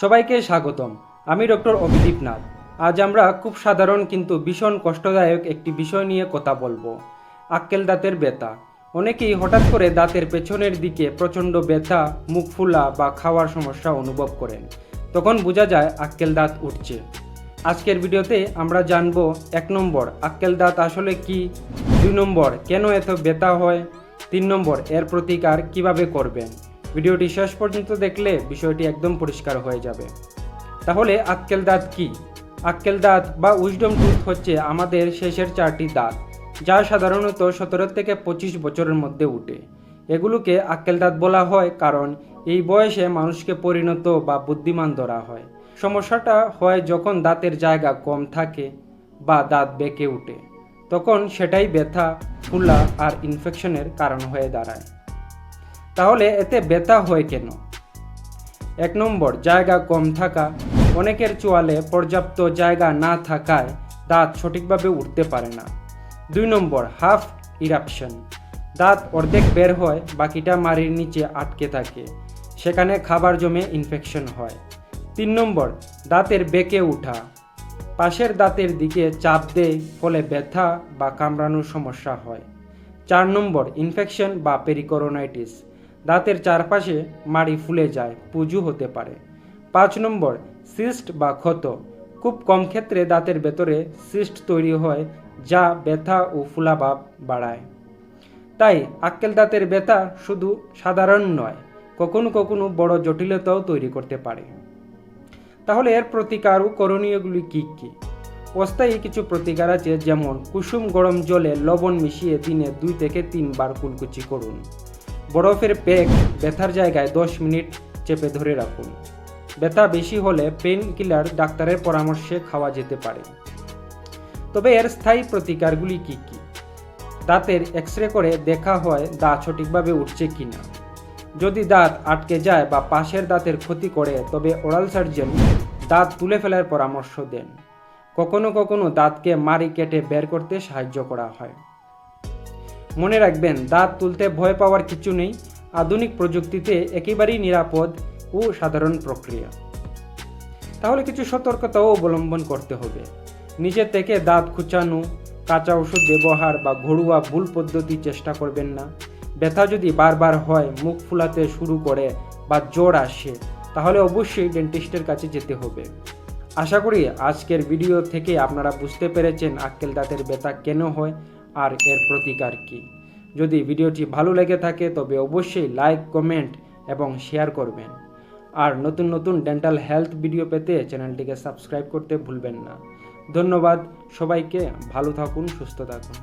সবাইকে স্বাগতম। আমি ডক্টর অভিদীপ নাথ। আজ আমরা খুব সাধারণ কিন্তু ভীষণ কষ্টদায়ক একটি বিষয় নিয়ে কথা বলব। আক্কেল দাঁতের ব্যথা। অনেকেই হঠাৎ করে দাঁতের পেছনের দিকে প্রচণ্ড ব্যথা, মুখ ফুলা বা খাওয়ার সমস্যা অনুভব করেন। তখন বোঝা যায় আক্কেল দাঁত উঠছে। আজকের ভিডিওতে আমরা জানব এক নম্বর, আক্কেল দাঁত আসলে কি? দুই নম্বর, কেন এত ব্যথা হয়? তিন নম্বর, এর প্রতিকার কীভাবে করবেন? ভিডিওটি শেষ পর্যন্ত দেখলে বিষয়টি একদম পরিষ্কার হয়ে যাবে। তাহলে আক্কেল দাঁত কি? আক্কেল দাঁত বা উইজডম টুথ হচ্ছে আমাদের শেষের চারটি দাঁত, যা সাধারণত সতেরো থেকে পঁচিশ বছরের মধ্যে উঠে। এগুলোকে আক্কেল দাঁত বলা হয় কারণ এই বয়সে মানুষকে পরিণত বা বুদ্ধিমান ধরা হয়। সমস্যাটা হয় যখন দাঁতের জায়গা কম থাকে বা দাঁত বেঁকে ওঠে তখন সেটাই ব্যথা, ফুলা আর ইনফেকশনের কারণ হয়ে দাঁড়ায়। তাহলে এতে ব্যথা হয় কেন? এক নম্বর, জায়গা কম থাকা। অনেকের চোয়ালে পর্যাপ্ত জায়গা না থাকায় দাঁত সঠিকভাবে উঠতে পারে না। দুই নম্বর, হাফ ইরাপশন। দাঁত অর্ধেক বের হয়, বাকিটা মাড়ির নিচে আটকে থাকে। সেখানে খাবার জমে ইনফেকশন হয়। তিন নম্বর, দাঁতের বেঁকে ওঠা। পাশের দাঁতের দিকে চাপ দেয়, ফলে ব্যথা বা কামড়ানোর সমস্যা হয়। চার নম্বর ইনফেকশন বা পেরিকোরোনাইটিস দাঁতের চারপাশে মাড়ি ফুলে যায়, পুজু হতে পারে। পাঁচ নম্বর, সিস্ট বা ক্ষত। খুব কম ক্ষেত্রে দাঁতের ভেতরে সিস্ট তৈরি হয়, যা ব্যথা ও ফুলাভাব বাড়ায়। তাই আক্কেল দাঁতের ব্যথা শুধু সাধারণ নয়, কখনো কখনো বড় জটিলতাও তৈরি করতে পারে। তাহলে এর প্রতিকার ও করণীয়গুলি কী কী? অস্থায়ী কিছু প্রতিকার আছে, যেমন কুসুম গরম জলে লবণ মিশিয়ে দিনে দুই থেকে তিনবার কুলকুচি করুন। বরফের প্যাক ব্যথার জায়গায় দশ মিনিট চেপে ধরে রাখুন। ব্যথা বেশি হলে পেন কিলার ডাক্তারের পরামর্শে খাওয়া যেতে পারে। তবে এর স্থায়ী প্রতিকারগুলি কী কী? দাঁতের এক্স রে করে দেখা হয় দাঁত সঠিকভাবে উঠছে কিনা। যদি দাঁত আটকে যায় বা পাশের দাঁতের ক্ষতি করে, তবে ওরাল সার্জন দাঁত তুলে ফেলার পরামর্শ দেন। কখনো কখনো দাঁতকে মারি কেটে বের করতে সাহায্য করা হয়। মনে রাখবেন, দাঁত তুলতে ভয় পাওয়ার কিছু নেই। আধুনিক প্রযুক্তিতে একেবারেই নিরাপদ ও সাধারণ প্রক্রিয়া। তাহলে কিছু সতর্কতাও অবলম্বন করতে হবে। নিজে থেকে দাঁত খুঁচানো, কাঁচা ওষুধ ব্যবহার বা ঘরোয়া ভুল পদ্ধতি চেষ্টা করবেন না। ব্যথা যদি বারবার হয়, মুখ ফুলাতে শুরু করে বা জ্বর আসে, তাহলে অবশ্যই ডেন্টিস্টের কাছে যেতে হবে। আশা করি আজকের ভিডিও থেকে আপনারা বুঝতে পেরেছেন আক্কেল দাঁতের ব্যথা কেন হয় আর এর প্রতিকার কী? যদি ভিডিওটি ভালো লেগে থাকে, তবে অবশ্যই লাইক, কমেন্ট এবং শেয়ার করবেন। আর নতুন নতুন ডেন্টাল হেলথ ভিডিও পেতে চ্যানেলটিকে সাবস্ক্রাইব করতে ভুলবেন না। ধন্যবাদ, সবাইকে ভালো থাকুন, সুস্থ থাকুন।